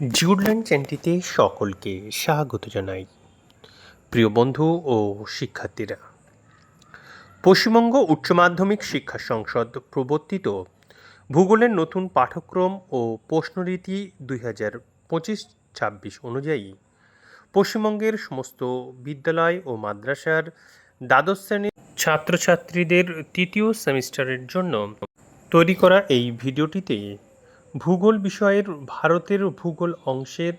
জিউডল্যান্ড চ্যানেলটিতে সকলকে স্বাগত জানাই। প্রিয় বন্ধু ও শিক্ষার্থীরা, পশ্চিমবঙ্গ উচ্চ মাধ্যমিক শিক্ষা সংসদ প্রবর্তিত ভূগোলের নতুন পাঠ্যক্রম ও প্রশ্নরীতি দুই হাজার পঁচিশ ছাব্বিশ অনুযায়ী পশ্চিমবঙ্গের সমস্ত বিদ্যালয় ও মাদ্রাসার দ্বাদশ শ্রেণির ছাত্রছাত্রীদের তৃতীয় সেমিস্টারের জন্য তৈরি করা এই ভিডিওটিতে ভূগোল বিষয়ের ভারতের ভূগোল অংশের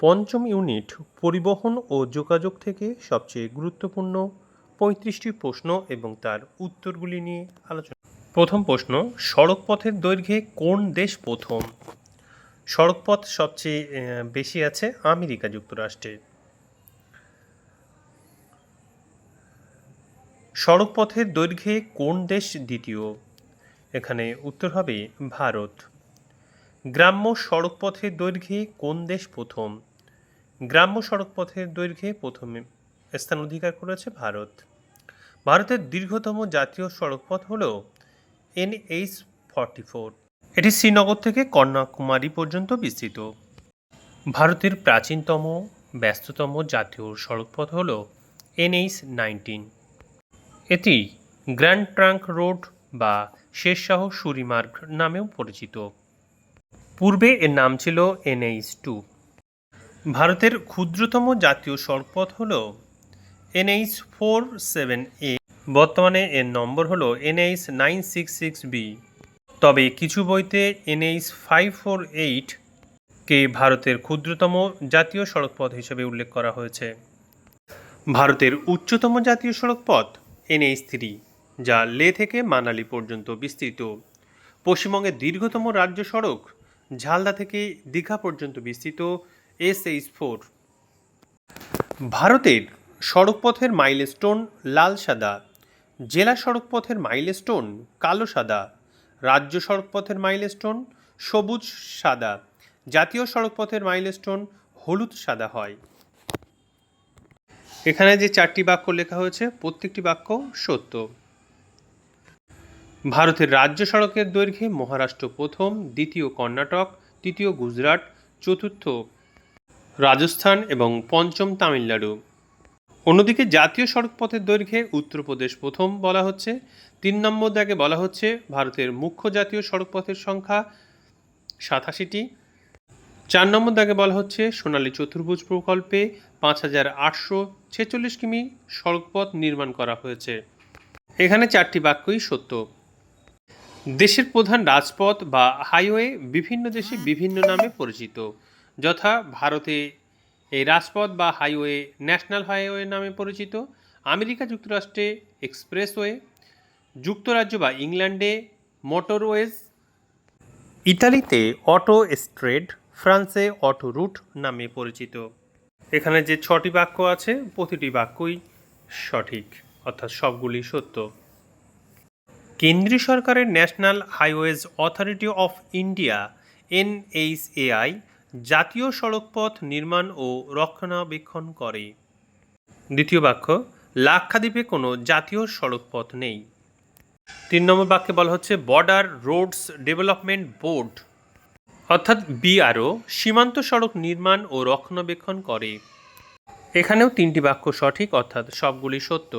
পঞ্চম ইউনিট পরিবহন ও যোগাযোগ থেকে সবচেয়ে গুরুত্বপূর্ণ পঁয়ত্রিশটি প্রশ্ন এবং তার উত্তরগুলি নিয়ে আলোচনা। প্রথম প্রশ্ন, সড়কপথের দৈর্ঘ্যে কোন দেশ প্রথম? সড়কপথ সবচেয়ে বেশি আছে আমেরিকা যুক্তরাষ্ট্রে। সড়কপথের দৈর্ঘ্যে কোন দেশ দ্বিতীয়? এখানে উত্তর হবে ভারত। গ্রাম্য সড়কপথের দৈর্ঘ্যে কোন দেশ প্রথম? গ্রাম্য সড়কপথের দৈর্ঘ্যে প্রথমে স্থান অধিকার করেছে ভারত। ভারতের দীর্ঘতম জাতীয় সড়কপথ হল এনএইচ ফর্টি ফোর। এটি শ্রীনগর থেকে কন্যাকুমারী পর্যন্ত বিস্তৃত। ভারতের প্রাচীনতম, ব্যস্ততম জাতীয় সড়কপথ হল এনএইচ নাইনটিন। এটি গ্র্যান্ড ট্রাঙ্ক রোড বা শেরশাহ সুরিমার্গ নামেও পরিচিত। পূর্বে এর নাম ছিল এনএইচ টু। ভারতের ক্ষুদ্রতম জাতীয় সড়কপথ হল এনএইচ ফোর সেভেন এ। বর্তমানে এর নম্বর হল NH nine six six B. তবে কিছু বইতে এনএইচ ফাইভ ফোর এইট কে ভারতের ক্ষুদ্রতম জাতীয় সড়কপথ হিসেবে উল্লেখ করা হয়েছে। ভারতের উচ্চতম জাতীয় সড়কপথ এনএইচ থ্রি, যা লে থেকে মানালি পর্যন্ত বিস্তৃত। পশ্চিমবঙ্গের দীর্ঘতম রাজ্য সড়ক ঝালদা থেকে দীঘা পর্যন্ত বিস্তৃত এস এইচ ফোর। ভারতের সড়কপথের মাইলস্টোন লাল সাদা, জেলা সড়কপথের মাইলস্টোন কালো সাদা, রাজ্য সড়কপথের মাইলস্টোন সবুজ সাদা, জাতীয় সড়কপথের মাইলস্টোন হলুদ সাদা হয়। এখানে যে চারটি বাক্য লেখা হয়েছে, প্রত্যেকটি বাক্য সত্য। ভারতের রাজ্য সড়কের দৈর্ঘ্যে মহারাষ্ট্র প্রথম, দ্বিতীয় কর্ণাটক, তৃতীয় গুজরাট, চতুর্থ রাজস্থান এবং পঞ্চম তামিলনাড়ু। অন্যদিকে জাতীয় সড়কপথের দৈর্ঘ্যে উত্তরপ্রদেশ প্রথম বলা হচ্ছে। তিন নম্বর দাগে বলা হচ্ছে ভারতের মুখ্য জাতীয় সড়কপথের সংখ্যা সাতাশিটি। চার নম্বর দাগে বলা হচ্ছে সোনালী চতুর্ভুজ প্রকল্পে পাঁচ হাজার আটশো ছেচল্লিশ কিমি সড়কপথ নির্মাণ করা হয়েছে। এখানে চারটি বাক্যই সত্য। দেশের প্রধান রাজপথ বা হাইওয়ে বিভিন্ন দেশে বিভিন্ন নামে পরিচিত, যথা ভারতে এই রাজপথ বা হাইওয়ে ন্যাশনাল হাইওয়ে নামে পরিচিত, আমেরিকা যুক্তরাষ্ট্রে এক্সপ্রেসওয়ে, যুক্তরাজ্য বা ইংল্যান্ডে মোটরওয়েজ, ইতালিতে অটো স্ট্রেড, ফ্রান্সে অটো রুট নামে পরিচিত। এখানে যে ছটি বাক্য আছে, প্রতিটি বাক্যই সঠিক, অর্থাৎ সবগুলি সত্য। কেন্দ্রীয় সরকারের national highways authority of India, NHAI, জাতীয় সড়কপথ নির্মাণ ও রক্ষণাবেক্ষণ করে। দ্বিতীয় বাক্য, লাক্ষাদ্বীপে কোনো জাতীয় সড়কপথ নেই। তিন নম্বর বাক্যে বলা হচ্ছে বর্ডার রোডস ডেভেলপমেন্ট বোর্ড অর্থাৎ বিআরও, সীমান্ত সড়ক নির্মাণ ও রক্ষণাবেক্ষণ করে। এখানেও তিনটি বাক্য সঠিক, অর্থাৎ সবগুলি সত্য।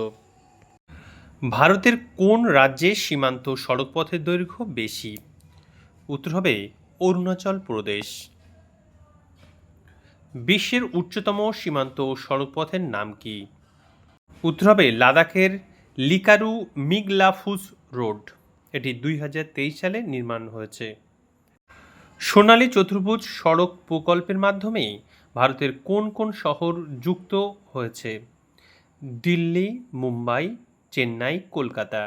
ভারতের কোন রাজ্যে সীমান্ত সড়কপথের দৈর্ঘ্য বেশি? উত্তর হবে অরুণাচল প্রদেশ। বিশ্বের উচ্চতম সীমান্ত সড়কপথের নাম কি? উত্তর হবে লাদাখের লিকারু মিগলাফুস রোড। এটি দুই হাজার তেইশ সালে নির্মাণ হয়েছে। সোনালী চতুর্ভুজ সড়ক প্রকল্পের মাধ্যমে ভারতের কোন কোন শহর যুক্ত হয়েছে? দিল্লি, মুম্বাই চেন্নাই, কলকাতা।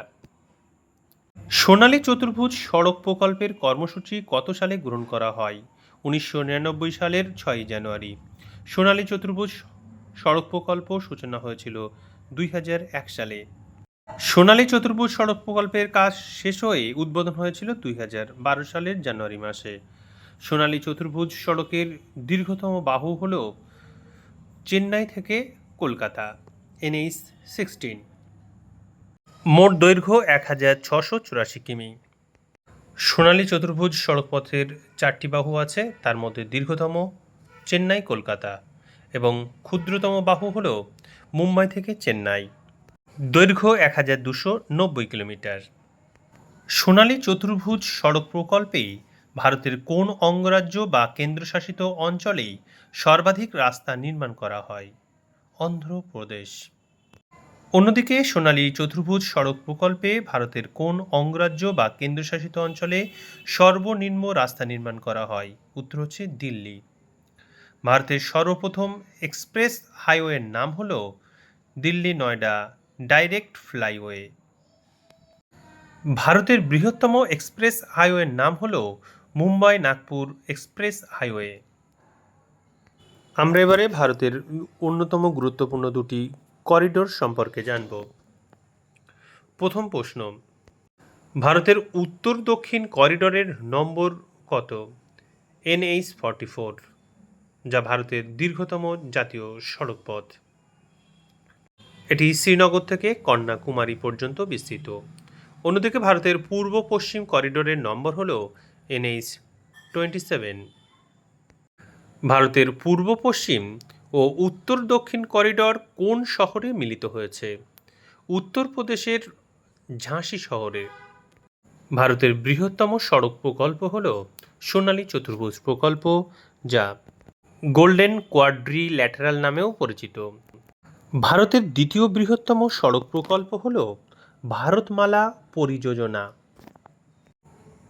সোনালী চতুর্ভুজ সড়ক প্রকল্পের কর্মসূচি কত সালে গ্রহণ করা হয়? উনিশশো নিরানব্বই সালের ছয়ই জানুয়ারি। সোনালী চতুর্ভুজ সড়ক প্রকল্প সূচনা হয়েছিল দুই হাজার এক সালে। সোনালী চতুর্ভুজ সড়ক প্রকল্পের কাজ শেষ হয়ে উদ্বোধন হয়েছিল দুই হাজার বারো সালের জানুয়ারি মাসে। সোনালী চতুর্ভুজ সড়কের দীর্ঘতম বাহু হল চেন্নাই থেকে কলকাতা, এনএইচ সিক্সটিন। মোট দৈর্ঘ্য এক হাজার ছশো চুরাশি কিমি। সোনালী চতুর্ভুজ সড়কপথের চারটি বাহু আছে, তার মধ্যে দীর্ঘতম চেন্নাই কলকাতা এবং ক্ষুদ্রতম বাহু হল মুম্বাই থেকে চেন্নাই। দৈর্ঘ্য এক হাজার দুশো নব্বই কিলোমিটার। সোনালী চতুর্ভুজ সড়ক প্রকল্পেই ভারতের কোন অঙ্গরাজ্য বা কেন্দ্রশাসিত অঞ্চলেই সর্বাধিক রাস্তা নির্মাণ করা হয়? অন্ধ্রপ্রদেশ। অন্যদিকে সোনালী চতুর্ভুজ সড়ক প্রকল্পে ভারতের কোন অঙ্গরাজ্য বা কেন্দ্রশাসিত অঞ্চলে সর্বনিম্ন রাস্তা নির্মাণ করা হয়? উত্তর হচ্ছে দিল্লি। ভারতের সর্বপ্রথম এক্সপ্রেস হাইওয়ের নাম হল দিল্লি নয়ডা ডাইরেক্ট ফ্লাইওয়ে। ভারতের বৃহত্তম এক্সপ্রেস হাইওয়ের নাম হল মুম্বাই নাগপুর এক্সপ্রেস হাইওয়ে। আমরা এবারে ভারতের অন্যতম গুরুত্বপূর্ণ দুটি করিডোর সম্পর্কে জানব। প্রথম প্রশ্ন, ভারতের উত্তর দক্ষিণ করিডোরের নম্বর কত? এনএইচ ফর্টি ফোর, যা ভারতের দীর্ঘতম জাতীয় সড়কপথ। এটি শ্রীনগর থেকে কন্যাকুমারী পর্যন্ত বিস্তৃত। অন্যদিকে ভারতের পূর্ব পশ্চিম করিডোরের নম্বর হল এনএইচ টোয়েন্টি সেভেন। ভারতের পূর্ব পশ্চিম ও উত্তর দক্ষিণ করিডর কোন শহরে মিলিত হয়েছে? উত্তরপ্রদেশের ঝাঁসি শহরে। ভারতের বৃহত্তম সড়ক প্রকল্প হল সোনালী চতুর্ভুজ প্রকল্প, যা গোল্ডেন কোয়াড্রি ল্যাটারাল নামেও পরিচিত। ভারতের দ্বিতীয় বৃহত্তম সড়ক প্রকল্প হল Bharatmala Pariyojana.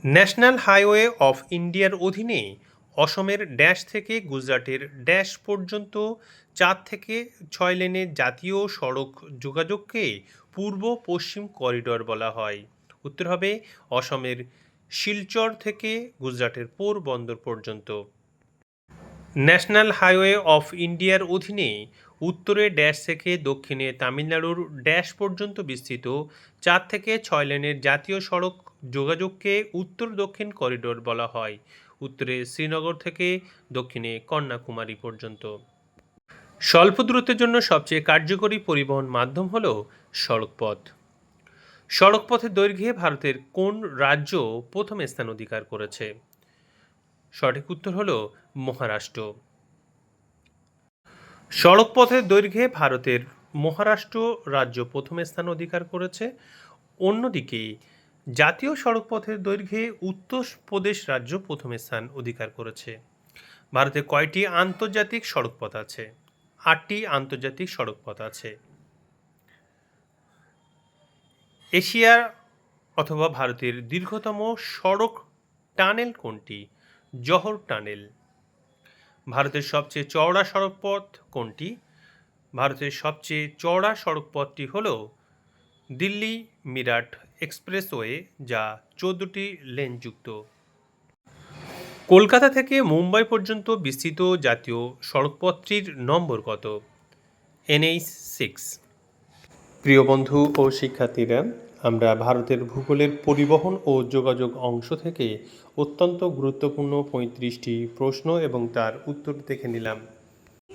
National highway of ইন্ডিয়ার অধীনে অসমের ড্যাশ থেকে গুজরাটের ড্যাশ পর্যন্ত চার থেকে ছয় লেনের জাতীয় সড়ক যোগাযোগকে পূর্ব পশ্চিম করিডোর বলা হয়। উত্তর হবে অসমের শিলচর থেকে গুজরাটের পোরবন্দর পর্যন্ত। ন্যাশনাল হাইওয়ে অফ ইন্ডিয়ার অধীনে উত্তরে ড্যাশ থেকে দক্ষিণে তামিলনাড়ুর ড্যাশ পর্যন্ত বিস্তৃত চার থেকে ছয় লেনের জাতীয় সড়ক যোগাযোগকে উত্তর দক্ষিণ করিডোর বলা হয়। উত্তরে শ্রীনগর থেকে দক্ষিণে কন্যাকুমারী পর্যন্ত। স্বল্প দূরত্বের জন্য সবচেয়ে কার্যকরী পরিবহন মাধ্যম হল সড়কপথ। সড়কপথের দৈর্ঘ্যে ভারতের কোন রাজ্য প্রথম স্থান অধিকার করেছে? সঠিক উত্তর হল মহারাষ্ট্র। সড়কপথের দৈর্ঘ্যে ভারতের মহারাষ্ট্র রাজ্য প্রথম স্থান অধিকার করেছে। অন্যদিকে জাতীয় সড়কপথের দৈর্ঘ্যে উত্তরপ্রদেশ রাজ্য প্রথম স্থান অধিকার করেছে। ভারতে কয়টি আন্তর্জাতিক সড়কপথ আছে? আটটি আন্তর্জাতিক সড়কপথ আছে। এশিয়ার অথবা ভারতের দীর্ঘতম সড়ক টানেল কোনটি? জহর টানেল। ভারতের সবচেয়ে চওড়া সড়কপথ কোনটি? ভারতের সবচেয়ে চওড়া সড়কপথটি হল দিল্লি মিরাট এক্সপ্রেসওয়ে যা চোদ্দটি লেনযুক্ত। কলকাতা থেকে মুম্বাই পর্যন্ত বিস্তৃত জাতীয় সড়কপথটির নম্বর কত? NH six. প্রিয় বন্ধু ও শিক্ষার্থীরা, আমরা ভারতের ভূগোলের পরিবহন ও যোগাযোগ অংশ থেকে অত্যন্ত গুরুত্বপূর্ণ পঁয়ত্রিশটি প্রশ্ন এবং তার উত্তর দেখে নিলাম।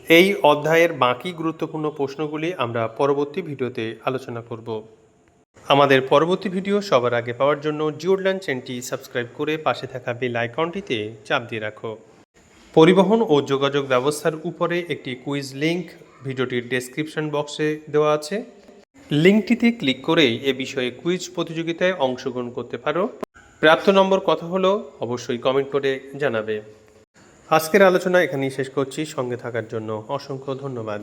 এই অধ্যায়ের বাকি গুরুত্বপূর্ণ প্রশ্নগুলি আমরা পরবর্তী ভিডিওতে আলোচনা করব। আমাদের পরবর্তী ভিডিও সবার আগে পাওয়ার জন্য জিওডল্যান চ্যানেলটি সাবস্ক্রাইব করে পাশে থাকা বেল আইকনটিতে চাপ দিয়ে রাখো। পরিবহন ও যোগাযোগ ব্যবস্থার উপরে একটি কুইজ লিংক ভিডিওটির ডেসক্রিপশন বক্সে দেওয়া আছে। লিঙ্কটিতে ক্লিক করেই এ বিষয়ে কুইজ প্রতিযোগিতায় অংশগ্রহণ করতে পারো। প্রাপ্ত নম্বর কথা হলো অবশ্যই কমেন্ট করে জানাবে। আজকের আলোচনা এখানেই শেষ করছি। সঙ্গে থাকার জন্য অসংখ্য ধন্যবাদ।